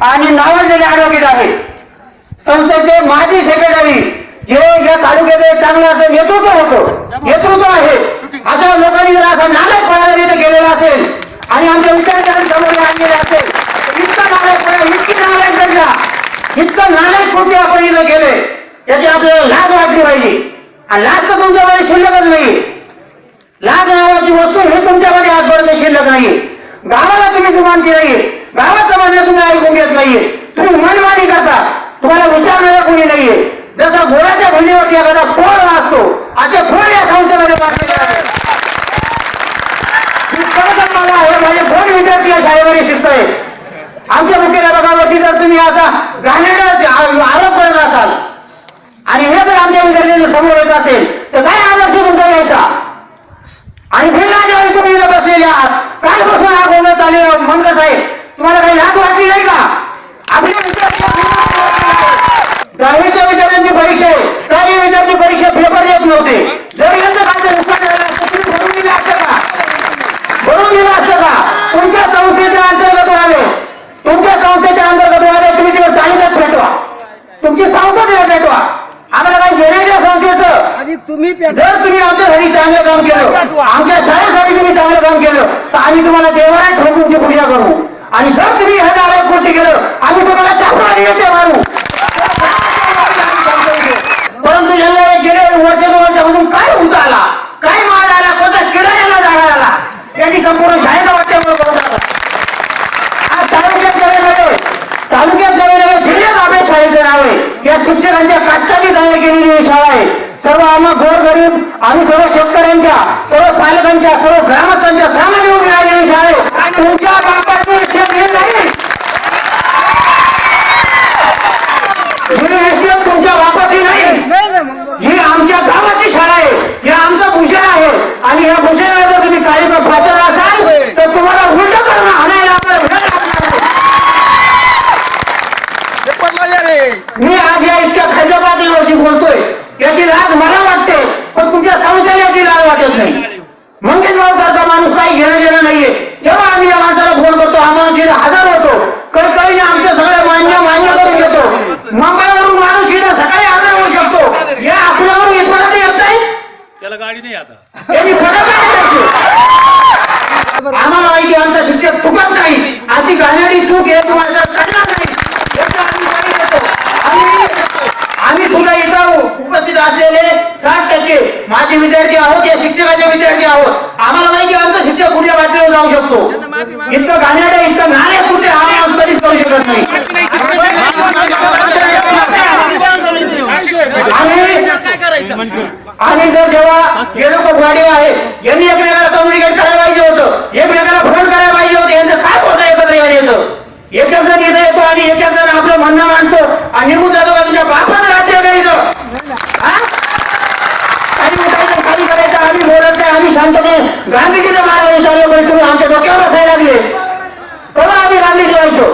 आणि नावाजलेले ऍडव्होकेट आहेत. संस्थेचे माजी सेक्रेटरी जे या तालुक्याचे चांगलं नेतृत्व होतं. नेतृत्व आहे. अशा लोकांनी जर असं नालायकपणा जर इथे गेलेला असेल आणि आमच्या विचारधारांसमोर आणलेले असेल तर इतकं नालायकपणा इतकी नालायक दर्जा इतकं नालायक कृती आपण इथं गेले याची आपल्याला लाज वाटली पाहिजे. आणि लाज तर तुमच्याकडे शिल्लकच नाही लाज नावाची वस्तू हे तुमच्याकडे आजपर्यंत शिल्लक नाही गावाला तुम्ही जुमानती नाहीये. गावाचं म्हणणं तुम्ही ऐकून घेत नाहीये. तुम्ही मनमानी करता. तुम्हाला विचारणारा कोणी नाहीये. जसा घोड्याच्या भूमीवरती एखादा फोड असतो असे फोड या संस्थेमध्ये वाटलेले आहेत. मला माझे दोन विद्यार्थी या शाळेमध्ये शिकताय आमच्या मुख्याध्यापकावरती जर तुम्ही आता घाणेरडे आरोप करत असाल आणि हे जर आमच्या विद्यार्थ्यांना समोर येत असेल तर काय आदर्श तुमचा यायचा आणि फिरला तुम्ही इथं बसलेले आहात. कालपासून हा गोंधळ चालू मंत्र साहेब तुम्हाला काही लाज वाटली नाही का? दहावीच्या विद्यार्थ्यांची परीक्षा आहे काही विद्यार्थी परीक्षा पेपर देत नव्हते. जर यांचं काय नुकसान झालं असतं भरून दिलं असतं का? भरून दिलं असतं का? तुमच्या संस्थेच्या अंतर्गत आले. तुमच्या संस्थेच्या अंतर्गत आले तुम्ही तिला चाळीसच भेटवा तुमची संस्था तिला भेटवा आम्हाला काही घेण्याच्या संस्थेचं. तुम्ही जर तुम्ही आमच्यासाठी चांगलं काम केलं आमच्या तुम्ही केलं तर आम्ही तुम्हाला देवाला ठोकून तुमची पूजा करू. आणि जर तुम्ही ह्या नारायण कृती केलं आम्ही तुम्हाला चांगला येते मारू. परंतु यांना गेले वर्ष दोन वर्षामधून काय होत आला काय माल आला? कोणता किडा यांना जागा आला? यांनी संपूर्ण शाळेचा वाट्यामुळे करून टाकलं. आज तालुक्यात जवळ तालुक्यात जवळ जिल्ह्यात आपल्या शाळेचं नाव? आहे या शिक्षकांच्या काटकाची तयार केलेली ही शाळा आहे. सर्व आम्हा गोरगरीब आम्ही सर्व शेतकऱ्यांच्या सर्व पालकांच्या सर्व ग्रामस्थांच्या सामान्य उभी राहिलेली शाळा आहे तुमच्या बापाची हे नाही. ही तुमच्या बापाची नाही. ही आमच्या गावाची शाळा आहे. हे आमचं भूषण आहे. आणि ह्या भूषणाला जर तुम्ही काही पाचर असाल तर तुम्हाला उलट करून आणायला या मी आज या इतक्या खालच्या पातळीवरती बोलतोय. याची लाज मला वाटते पण तुमच्या संस्थेला याची लाज वाटत नाही. मंगेश भाऊ सारखा माणूस काही घेणं देणं नाहीये. जेव्हा आम्ही या माणसाला फोन करतो हा माणूस इथे हजर होतो कळकळीने आमचे सगळे मान्य मान्य करून घेतो. मुंबईवरून माणूस इथे सकाळी हजर होऊ शकतो. या आपल्यावर इथपर्यंत येत नाही. त्याला गाडी नाही आता. यांनी फरक? आम्हाला माहिती आमचा शिक्षक चुकत नाही. अशी गाण्याची चूक हे तुम्हाला करणार नाही. आम्ही सुद्धा इथं उपस्थित असलेले साठ टक्के माझे विद्यार्थी आहोत या शिक्षकाचे विद्यार्थी आहोत. आम्हाला माहिती आमचा शिक्षक पुढल्या पातळीवर जाऊ शकतो. इतकं गाण्याला इतकं नाणे कुठे आम्ही माणूस करू शकत नाही. आणि जर जेव्हा हे लोक गाडी आहे यांनी एकमेकाला कम्युनिकेट करायला पाहिजे होतं. एकमेकाला फोन करायला पाहिजे होतं. यांचं काय होतं एकत्र येण्याचं? एक एक जण इथं येतो आणि एक एक जण आपलं म्हणणं मानतो आणि निघून जातो का तुमच्या बापच राहते का इथं काही उठायचं खाली करायचं. आम्ही बोलत नाही आम्ही शांतपणे गांधीजीने मारायला चाललो पण तुम्ही आमच्या डोक्यावर बसायला लागले. तेव्हा आम्ही गांधीजी व्हायचो?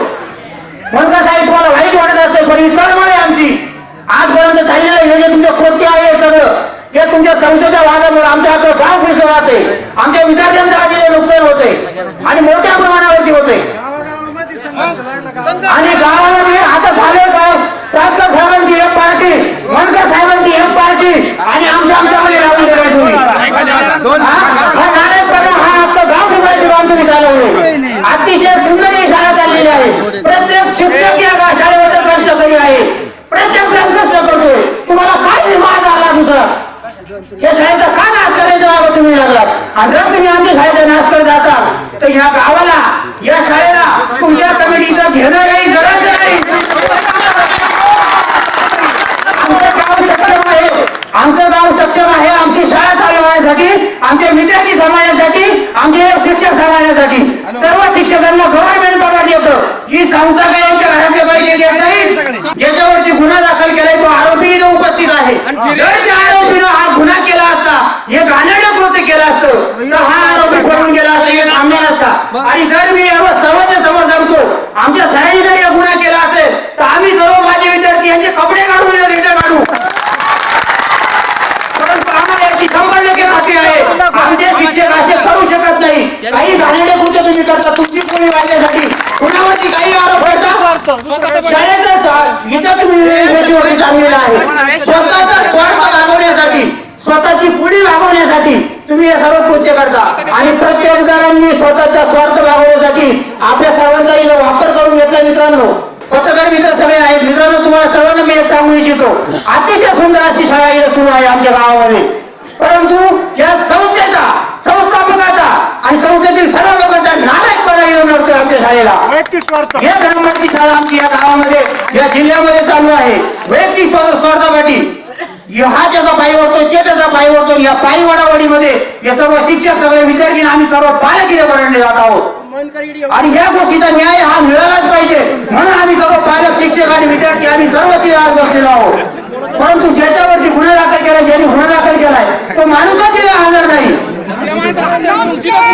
म्हणता साहेब तुम्हाला वाईट वाटत असेल पण ही तळमळ आहे आमची. आजपर्यंत चाललेलं हे जे तुमचं कृत्य आहे सगळं हे तुमच्या संस्थेच्या वादामुळे आमच्या आता गाव पुढचं राहते आमच्या विद्यार्थ्यांचं आलेलं नुकसान होते आणि मोठ्या प्रमाणावरती होते आणि गावामध्ये आता झालं काय सासकर साहेबांची एक पार्टी मनकर साहेबांची एक पार्टी आणि आमच्या आमच्यामध्ये राहून गेले तुम्ही. हा? नारायणपणा आपलं गाव ठिकाणी काम तुम्ही चालवले अतिशय सुंदर ही शाळा चाललेली आहे. प्रत्येक शिक्षक या शाळेबद्दल कष्ट करी आहे. प्रत्येक जण कष्ट करतोय. तुम्हाला काय विवाद आला तुझा? या शाळेचा का नाश करायचा बाबा तुम्ही लागलात आणि जर तुम्ही आमच्या शाळेचा नाश करत असाल तर या गावाला या शाळेला तुमच्या कमिटीचं घेणं काही गरज नाही आमचं गाव सक्षम आहे. आमचं गाव सक्षम आहे आमची शाळा चालवण्यासाठी आमच्या विद्यार्थी समाजासाठी आमचे शिक्षक समाजासाठी सर्व शिक्षकांना गव्हर्नमेंट पगार देतं. ही संस्था काही यांच्या घरातले पैसे देत नाही ज्याच्यावरती गुन्हा दाखल केलाय तो आरोपी उपस्थित आहे जर त्या आरोपीनं हा गुन्हा केला असता हे घाणेरडं कृत्य केलं असतं तर हा आरोपी पडून गेला असता हे थांबला नसता आणि जर मी यावर सर्वांच्या समोर सांगतो आमच्या सरांनी जर हा गुन्हा केला असेल तर आम्ही सर्व माझे विद्यार्थी यांचे कपडे काढून या तिकडे काढू परंतु आम्हाला याची शंभर टक्के खात्री आहे आमचे शिक्षक असे करू शकत नाही काही घाणेरडे कृत्य तुम्ही करता तुमची पोळी वाढण्यासाठी कुणावरती काही आरोप करता शेतीवरती चाललेला आहे स्वतःचा स्वार्थ भागवण्यासाठी स्वतःची पुढी भागवण्यासाठी तुम्ही हे सर्व कृत्य करता. आणि प्रत्येक जणांनी स्वतःचा स्वार्थ भागवण्यासाठी आपल्या सर्वांचा इथं वापर करून घेतला मित्रांनो. पत्रकार मित्र सगळे आहेत. मित्रांनो तुम्हाला सर्वांना मी सांगू इच्छितो. अतिशय सुंदर अशी शाळा इथं सुरू आहे आमच्या गावामध्ये. परंतु या संस्थेचा संस्थापकाचा आणि संस्थेतील सर्व लोकांचा नालायकपणा इथं नडतोय आमच्या शाळेला. हे क्रमांकाची शाळा आमची या गावामध्ये या जिल्ह्यामध्ये चालू आहे. वैयक्तिक स्वार्थ- हा त्याचा पायी ओढतो ते त्याचा पायी ओढतो या पायी वडावडीमध्ये हे सर्व शिक्षक सगळे विद्यार्थी आम्ही सर्व पालक इथे बरडले जात आहोत. आणि या गोष्टीचा न्याय हा मिळालाच पाहिजे. म्हणून आम्ही सर्व पालक शिक्षक आणि विद्यार्थी आम्ही सर्व तिथे आज बसलेलो आहोत. परंतु ज्याच्यावरती गुन्हा दाखल केला ज्यांनी गुन्हा दाखल केलाय तो माणूसच इथे हजर नाही.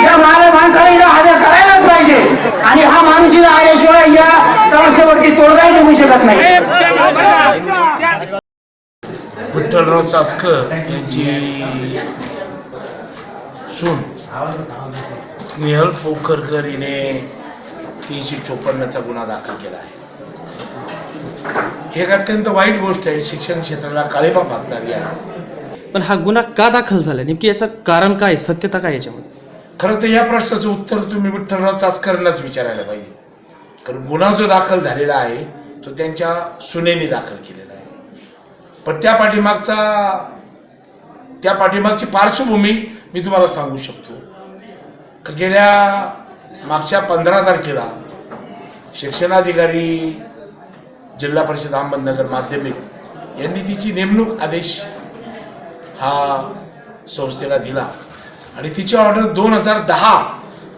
या माणसाला इथं हजर करायलाच पाहिजे. आणि हा माणूस इथं आल्याशिवाय या समस्येवरती तोडगाही निघू शकत नाही. विठ्ठलराव चासकर यांची सून स्नेहल पोखरकर हिने तीनशे चोपन्नचा गुन्हा दाखल केला आहे हे एक अत्यंत वाईट गोष्ट आहे शिक्षण क्षेत्राला काळीमा फासणारी आहे पण हा गुन्हा का दाखल झाला? नेमकी याचं कारण काय सत्यता काय याच्यामध्ये? खरं तर या प्रश्नाचं उत्तर तुम्ही विठ्ठलराव चासकरांनाच विचारायला पाहिजे. कारण गुन्हा जो दाखल झालेला आहे तो त्यांच्या सुनेने दाखल आहे. पण त्या पाठीमागचा त्या पाठीमागची पार्श्वभूमी मी तुम्हाला सांगू शकतो. का गेल्या मागच्या पंधरा तारखेला शिक्षणाधिकारी जिल्हा परिषद अहमदनगर माध्यमिक यांनी तिची नेमणूक आदेश हा संस्थेला दिला. आणि तिची ऑर्डर दोन हजार दहा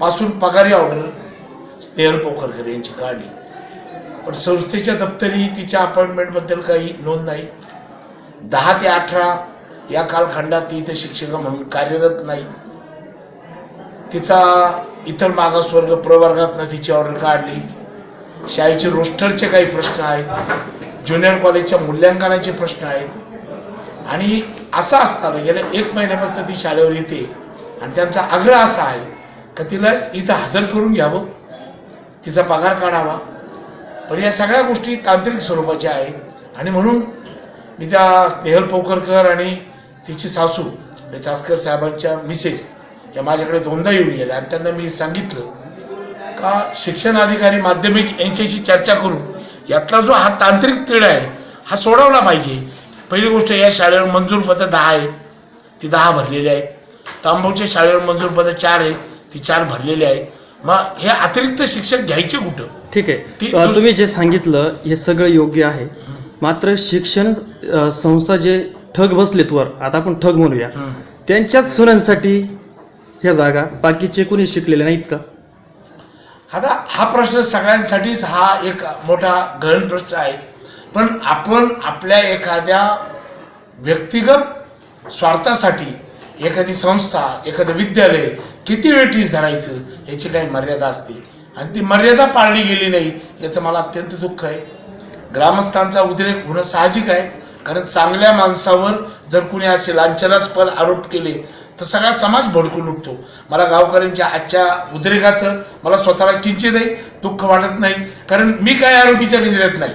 पासून पगारी ऑर्डर स्नेहल पोखरकर यांची काढली. पण संस्थेच्या दप्तरी तिच्या अपॉइंटमेंटबद्दल काही नोंद नाही. दहा ते अठरा या कालखंडात ती इथं शिक्षिका म्हणून कार्यरत नाही. तिचा इतर मागासवर्ग प्रवर्गातनं तिची ऑर्डर काढली. शाळेचे रोस्टरचे काही प्रश्न आहेत ज्युनियर कॉलेजच्या मूल्यांकनाचे प्रश्न आहेत. आणि असं असताना गेल्या एक महिन्यापासून ती शाळेवर येते. आणि त्यांचा आग्रह असा आहे का तिला इथं हजर करून घ्यावं तिचा पगार काढावा. पण या सगळ्या गोष्टी तांत्रिक स्वरूपाच्या आहेत. आणि म्हणून मी त्या स्नेहल पोकरकर आणि तिची सासू चासकर साहेबांच्या मिसेस या माझ्याकडे दोनदा येऊन गेल्या. आणि त्यांना मी सांगितलं का शिक्षण अधिकारी माध्यमिक यांच्याशी चर्चा करून यातला जो हा तांत्रिक तिढा आहे हा सोडवला पाहिजे. पहिली गोष्ट या शाळेवर मंजूर पदं दहा आहेत ती दहा भरलेली आहेत. तांबूच्या शाळेवर मंजूर पदं चार आहेत ती चार भरलेली आहेत. मग हे अतिरिक्त शिक्षक घ्यायचे कुठं? ठीक आहे. तुम्ही जे सांगितलं हे सगळं योग्य आहे. मात्र शिक्षण अ, संस्था जे ठग बसलेत वर आता आपण ठग म्हणूया त्यांच्याच सुनांसाठी ह्या जागा बाकीचे कोणी शिकलेले नाहीत का? आता हा प्रश्न सगळ्यांसाठीच हा एक मोठा गहन प्रश्न आहे. पण आपण आपल्या एखाद्या व्यक्तिगत स्वार्थासाठी एखादी संस्था एखादं विद्यालय किती वेळ टीस धरायचं याची काही मर्यादा असते. आणि ती मर्यादा पाळली गेली नाही याचं मला अत्यंत दुःख आहे. ग्रामस्थांचा उद्रेक होणं साहजिक आहे. कारण चांगल्या माणसावर जर कुणी असे लांछनास्पद आरोप केले तर सगळा समाज भडकून उठतो मला गावकऱ्यांच्या आजच्या उद्रेकाचं मला स्वतःला किंचितही दुःख वाटत नाही. कारण मी काय आरोपीच्या निंद्रेत नाही.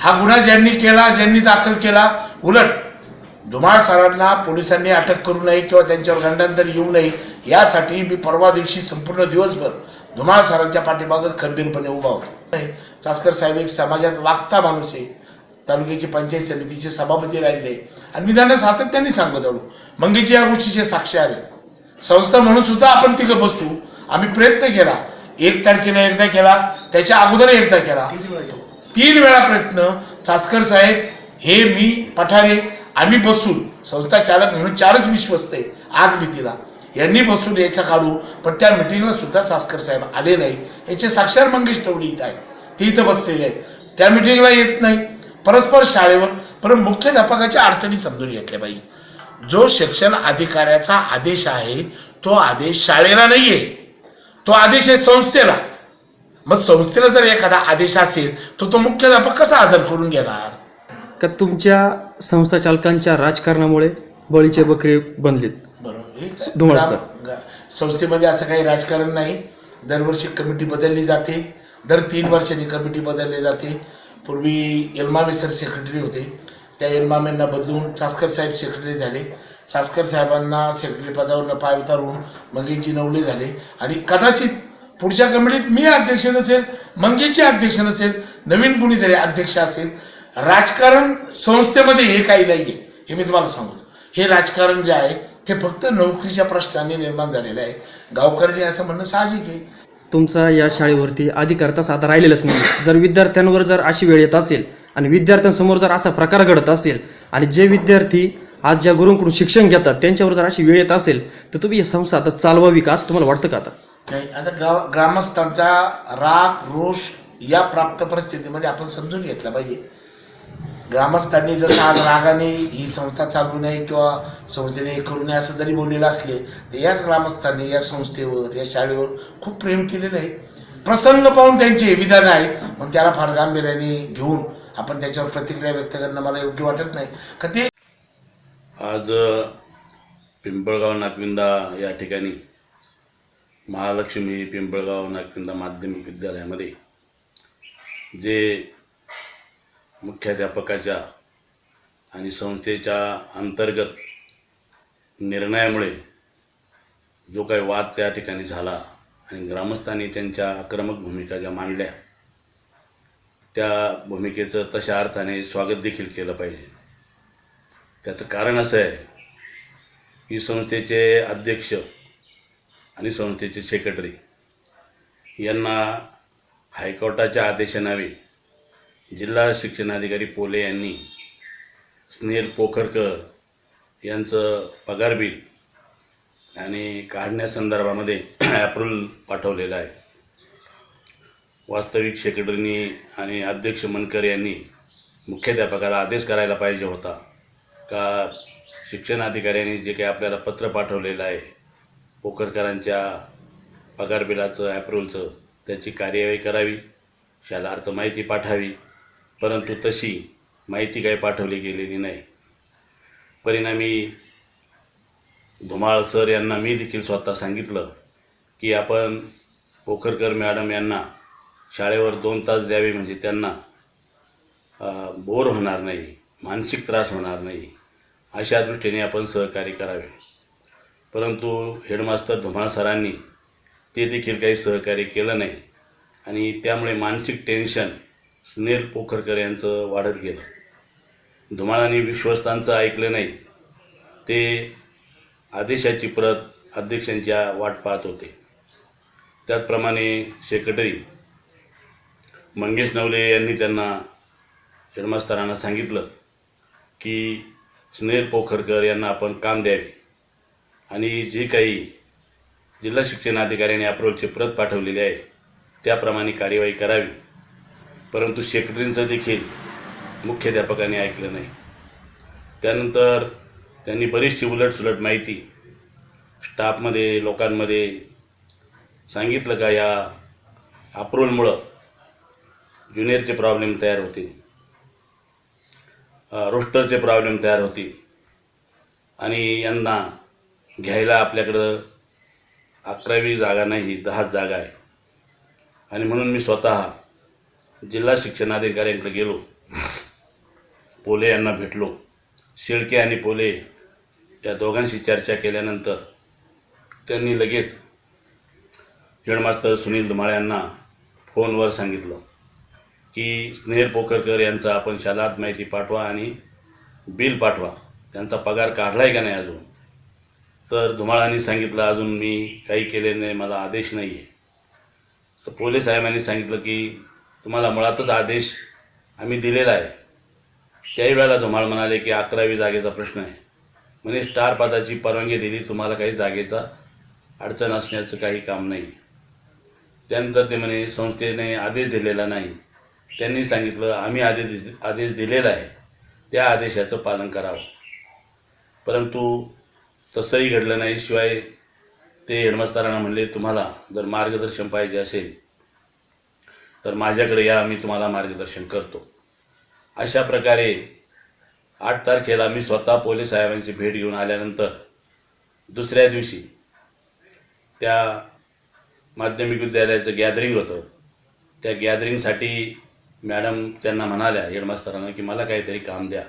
हा गुन्हा ज्यांनी केला ज्यांनी दाखल केला उलट धुमाळ सरांना पोलिसांनी अटक करू नये किंवा त्यांच्यावर गंडांतर येऊ नये यासाठी मी परवा दिवशी संपूर्ण दिवसभर धुमाळ सरांच्या पाठीमागं खंबीरपणे उभा होतो. चासकर साहेब एक समाजात वागता माणूस आहे. तालुक्याची पंचायत समितीचे सभापती राहिले. आणि मी त्यांना सातत्याने सांगत आलो. मंगेची या गोष्टीचे साक्षी आहे. संस्था म्हणून सुद्धा आपण तिघं बसू. आम्ही प्रयत्न केला. एक तारखेला एकदा केला. त्याच्या अगोदर एकदा केला. तीन वेळा प्रयत्न. चासकर साहेब हे मी पठारे आम्ही बसून संस्था चालक म्हणून चारच विश्वस्त आहे. आज भीतीला यांनी बसून याचा काढू पण त्या मिटिंगला सुद्धा सासकर साहेब आले नाही. याचे साक्षर मंगेश टवडी इथं आहेत. ते इथं बसलेले आहेत. त्या मिटिंगला येत नाही. परस्पर शाळेवर पण मुख्याध्यापकाच्या अडचणी समजून घेतल्या पाहिजे जो शिक्षण अधिकाऱ्याचा आदेश आहे तो आदेश शाळेला नाही आहे तो आदेश आहे संस्थेला. मग संस्थेला जर एखादा आदेश असेल तर तो मुख्याध्यापक कसा हजर करून घेणार? का तुमच्या संस्था चालकांच्या राजकारणामुळे बळीचे बकरी बनलीत? धुमाळ सर. संस्थेमध्ये असं काही राजकारण नाही. दरवर्षी कमिटी बदलली जाते. दर तीन वर्षांनी कमिटी बदलली जाते. पूर्वी एल्मामे सर सेक्रेटरी होते. त्या एल्मामेंना बदलून चास्कर साहेब सेक्रेटरी झाले. चास्कर साहेबांना सेक्रेटरी पदावरनं पाय उतारून मंगेशजी नवले झाले. आणि कदाचित पुढच्या कमिटीत मी अध्यक्ष नसेल मंगेशची अध्यक्ष नसेल नवीन कुणीतरी अध्यक्ष असेल राजकारण संस्थेमध्ये हे काही नाही आहे हे मी तुम्हाला सांगतो. हे राजकारण जे आहे ते फक्त नोकरीच्या प्रश्नाने निर्माण झालेलं आहे. गावकऱ्यांनी असं म्हणणं साहजिक आहे. तुमचा या शाळेवरती अधिकार तसा आता राहिलेलाच नाही. जर विद्यार्थ्यांवर जर अशी वेळ येत असेल आणि विद्यार्थ्यांसमोर जर असा प्रकार घडत असेल आणि जे विद्यार्थी आज ज्या गुरुंकडून शिक्षण घेतात त्यांच्यावर जर अशी वेळ येत असेल तर तुम्ही ही संस्था आता चालवावी का असं तुम्हाला वाटतं का आता? नाही आता गाव ग्रामस्थांचा राग रोष या प्राप्त परिस्थितीमध्ये आपण समजून घेतला पाहिजे. ग्रामस्थांनी जसं आज रागाने ही संस्था चालू नये किंवा संस्थेने हे करू नये असं जरी बोललेलं असले तर याच ग्रामस्थांनी या संस्थेवर या शाळेवर खूप प्रेम केलेलं आहे. प्रसंग पाहून त्यांचे विधान आहेत म्हणून त्याला फार गांभीर्याने घेऊन आपण त्याच्यावर प्रतिक्रिया व्यक्त करणं मला योग्य वाटत नाही. का ते आज पिंपळगाव नागविंदा या ठिकाणी महालक्ष्मी पिंपळगाव नागविंदा माध्यमिक विद्यालयामध्ये जे मुख्याध्यापकाच्या आणि संस्थेच्या अंतर्गत निर्णयामुळे जो काही वाद त्या ठिकाणी झाला आणि ग्रामस्थांनी त्यांच्या आक्रमक भूमिका ज्या मांडल्या त्या भूमिकेचं तशा अर्थाने स्वागत देखील केलं पाहिजे. त्याचं कारण असं आहे की संस्थेचे अध्यक्ष आणि संस्थेचे सेक्रेटरी यांना हायकोर्टाच्या आदेशानावे जिल्हा शिक्षणाधिकारी पोले यांनी स्नेल पोखरकर यांचं पगार बिल आणि काढण्यासंदर्भामध्ये ॲप्रुल पाठवलेलं आहे. वास्तविक सेक्रेटरीनी आणि अध्यक्ष मनकर यांनी मुख्याध्यापकाला आदेश करायला पाहिजे होता का? शिक्षण अधिकाऱ्यांनी जे काही आपल्याला पत्र पाठवलेलं आहे पोखरकरांच्या पगार बिलाचं ॲप्रूव्हलचं त्याची कार्यवाही करावी शालार्थ माहिती पाठावी परंतु तशी माहिती काही पाठवली गेलेली नाही. परिणामी धुमाळ सर यांना मी देखील स्वतः सांगितलं की आपण पोखरकर मॅडम यांना शाळेवर दोन तास द्यावे म्हणजे त्यांना बोर होणार नाही मानसिक त्रास होणार नाही अशा दृष्टीने आपण सहकार्य करावे. परंतु हेडमास्तर धुमाळ सरांनी ते देखील काही सहकार्य केलं नाही आणि त्यामुळे मानसिक टेन्शन स्नेल पोखरकर यांचं वाढत गेलं. धुमाळांनी विश्वस्तांचं ऐकलं नाही. ते आदेशाची प्रत अध्यक्षांच्या वाट पाहत होते. त्याचप्रमाणे सेक्रेटरी मंगेश नवले यांनी त्यांना जन्मस्थानांना सांगितलं की स्नेल पोखरकर यांना आपण काम द्यावे आणि जे काही जिल्हा शिक्षण अधिकाऱ्यांनी अप्रोलची प्रत पाठवलेली आहे त्याप्रमाणे कार्यवाही करावी. परंतु सेक्रेटरींचं देखील मुख्याध्यापकाने ऐकलं नाही. त्यानंतर त्यांनी बरीचशी उलटसुलट माहिती स्टाफमध्ये लोकांमध्ये सांगितलं का या अप्रोलमुळं ज्युनियरचे प्रॉब्लेम तयार होतील रोस्टरचे प्रॉब्लेम तयार होतील आणि यांना घ्यायला आपल्याकडं अकरावी जागा नाही दहाच जागा आहे. आणि म्हणून मी स्वतः जिल्हा शिक्षणाधिकाऱ्यांकडे गेलो. पोले यांना भेटलो. शेळके आणि पोले या दोघांशी चर्चा केल्यानंतर त्यांनी लगेच हेडमास्तर सुनील धुमाळ यांना फोनवर सांगितलं की स्नेहर पोखरकर यांचा आपण शालार्थ माहिती पाठवा आणि बिल पाठवा. त्यांचा पगार काढला आहे का नाही अजून? तर धुमाळांनी सांगितलं अजून मी काही केले नाही मला आदेश नाही आहे तर पोलीस साहेबांनी सांगितलं की तुम्हाला मुळातच आदेश आम्ही दिलेला आहे. त्याही वेळेला धुमाळ म्हणाले की अकरावी जागेचा प्रश्न आहे. म्हणे स्टार पदाची परवानगी दिली तुम्हाला काही जागेचा अडचण असण्याचं काही काम नाही. त्यानंतर ते म्हणे संस्थेने आदेश दिलेला नाही. त्यांनी सांगितलं आम्ही आदेश आदेश दिलेला आहे. त्या आदेशाचं पालन करावं. परंतु तसंही घडलं नाही. शिवाय ते हेडमास्तरांना म्हणले तुम्हाला जर मार्गदर्शन पाहिजे असेल तर माझ्याकडे या मी तुम्हाला मार्गदर्शन करतो. अशा प्रकारे आठ तारखेला मी स्वतः पोलीस साहेबांची भेट घेऊन आल्यानंतर दुसऱ्या दिवशी त्या माध्यमिक विद्यालयाचं गॅदरिंग होतं. त्या गॅदरिंगसाठी मॅडम त्यांना म्हणाल्या हेडमास्तरांना की मला काहीतरी काम द्या.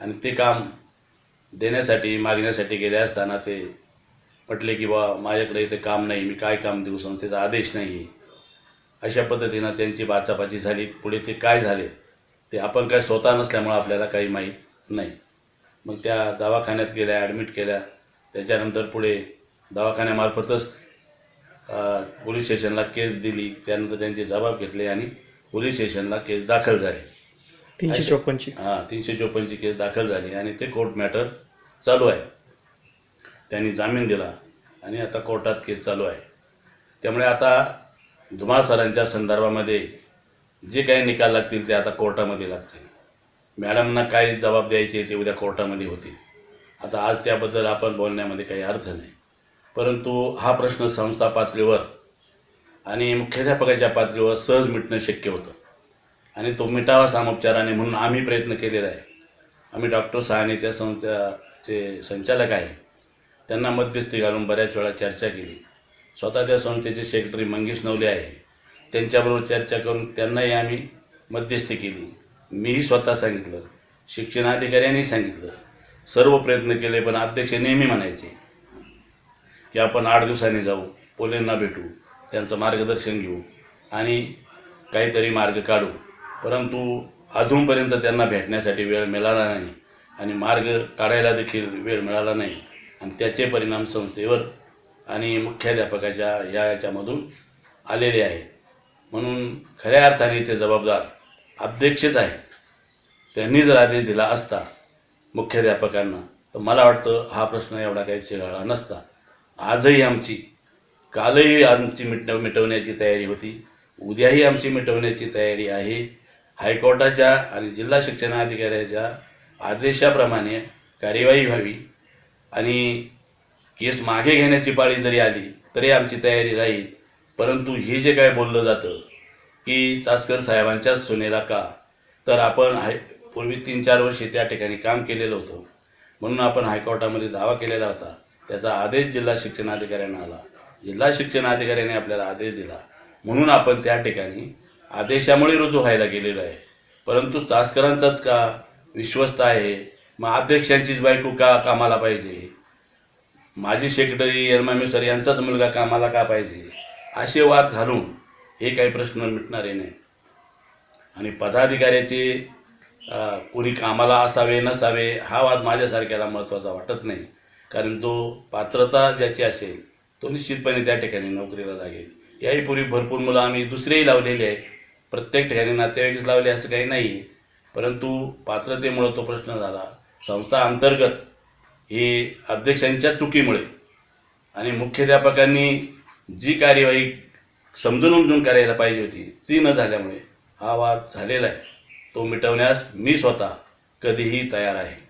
आणि ते काम देण्यासाठी मागण्यासाठी गेले असताना ते म्हटले की बा माझ्याकडे इथे काम नाही मी काय काम देऊ संस्थेचा आदेश नाही आहे. अशा पद्धतीनं त्यांची बाचाबाची झाली पुढे ते काय झाले ते आपण काय स्वतः नसल्यामुळं आपल्याला काही माहीत नाही. मग त्या दवाखान्यात गेल्या ॲडमिट केल्या. त्याच्यानंतर पुढे दवाखान्यामार्फतच पोलीस स्टेशनला केस दिली. त्यानंतर त्यांचे जबाब घेतले आणि पोलीस स्टेशनला केस दाखल झाली. तीनशे चोपन्नची. हां तीनशे चोपन्नची केस दाखल झाली आणि ते कोर्ट मॅटर चालू आहे. त्यांनी जामीन दिला आणि आता कोर्टात केस चालू आहे. त्यामुळे आता धुमाळ सरांच्या संदर्भामध्ये जे काही निकाल लागतील ते आता कोर्टामध्ये लागतील. मॅडमना काय जबाब द्यायचे ते उद्या कोर्टामध्ये होतील. आता आज त्याबद्दल आपण बोलण्यामध्ये काही अर्थ नाही. परंतु हा प्रश्न संस्था पातळीवर आणि मुख्याध्यापकाच्या पातळीवर सहज मिटणं शक्य होतं. आणि तो मिटावा सामोपचाराने म्हणून आम्ही प्रयत्न केलेला आहे. आम्ही डॉक्टर सहानेच्या त्या संचालक आहे. त्यांना मध्यस्थी घालून बऱ्याच वेळा चर्चा केली. स्वतः त्या संस्थेचे सेक्रेटरी मंगेश नवले आहे. त्यांच्याबरोबर चर्चा करून त्यांनाही आम्ही मध्यस्थी केली. मीही स्वतः सांगितलं. शिक्षणाधिकाऱ्यांनी सांगितलं. सर्व प्रयत्न केले पण अध्यक्ष नेहमी म्हणायचे की आपण आठ दिवसांनी जाऊ पोलेंना भेटू त्यांचं मार्गदर्शन घेऊ आणि काहीतरी मार्ग काढू. परंतु अजूनपर्यंत त्यांना भेटण्यासाठी वेळ मिळाला नाही आणि मार्ग काढायला देखील वेळ मिळाला नाही. आणि त्याचे परिणाम संस्थेवर आणि मुख्याध्यापकाच्या या याच्यामधून आलेले आहे. म्हणून खऱ्या अर्थाने ते जबाबदार अध्यक्षच आहे. त्यांनी जर आदेश दिला असता मुख्याध्यापकांना तर मला वाटतं हा प्रश्न एवढा काही चिघाळा नसता. आजही आमची कालही आमची मिट मिटवण्याची तयारी होती. उद्याही आमची मिटवण्याची तयारी आहे. हायकोर्टाच्या आणि जिल्हा शिक्षणाधिकाऱ्याच्या आदेशाप्रमाणे कार्यवाही व्हावी. आणि केस मागे घेण्याची पाळी जरी आली तरी आमची तयारी राहील. परंतु हे जे काय बोललं जातं की चासकर साहेबांच्याच सुनेला का? तर आपण हाय पूर्वी तीन चार वर्षे त्या ठिकाणी काम केलेलं होतं. म्हणून आपण हायकोर्टामध्ये दावा केलेला होता. त्याचा आदेश जिल्हा शिक्षणाधिकाऱ्यांना आला. जिल्हा शिक्षणाधिकाऱ्याने आपल्याला आदेश दिला. म्हणून आपण त्या ठिकाणी आदेशामुळे रुजू व्हायला गेलेलो आहे. परंतु चासकरांचाच का? विश्वस्त आहे. मग अध्यक्षांचीच बायको का? कामाला पाहिजे. माझी सेक्रेटरी एरमामी सर यांचाच मुलगा कामाला का पाहिजे? असे वाद घालून हे काही प्रश्न मिटणारे नाही. आणि पदाधिकाऱ्याचे कोणी कामाला असावे नसावे हा वाद माझ्यासारख्याला महत्त्वाचा वाटत नाही. कारण तो पात्रता ज्याची असेल तो निश्चितपणे त्या ठिकाणी नोकरीला लागेल. याही पूर्वी भरपूर मुलं आम्ही दुसरेही लावलेले आहेत. प्रत्येक ठिकाणी नातेवाईकच लावले असं काही नाही. आहे परंतु पात्रतेमुळं तो प्रश्न झाला. संस्था अंतर्गत ही अध्यक्षांच्या चुकीमुळे आणि मुख्याध्यापकांनी जी कार्यवाही समजून उमजून करायला पाहिजे होती ती न झाल्यामुळे हा वाद झालेला आहे. तो मिटवण्यास मी स्वतः कधीही तयार आहे.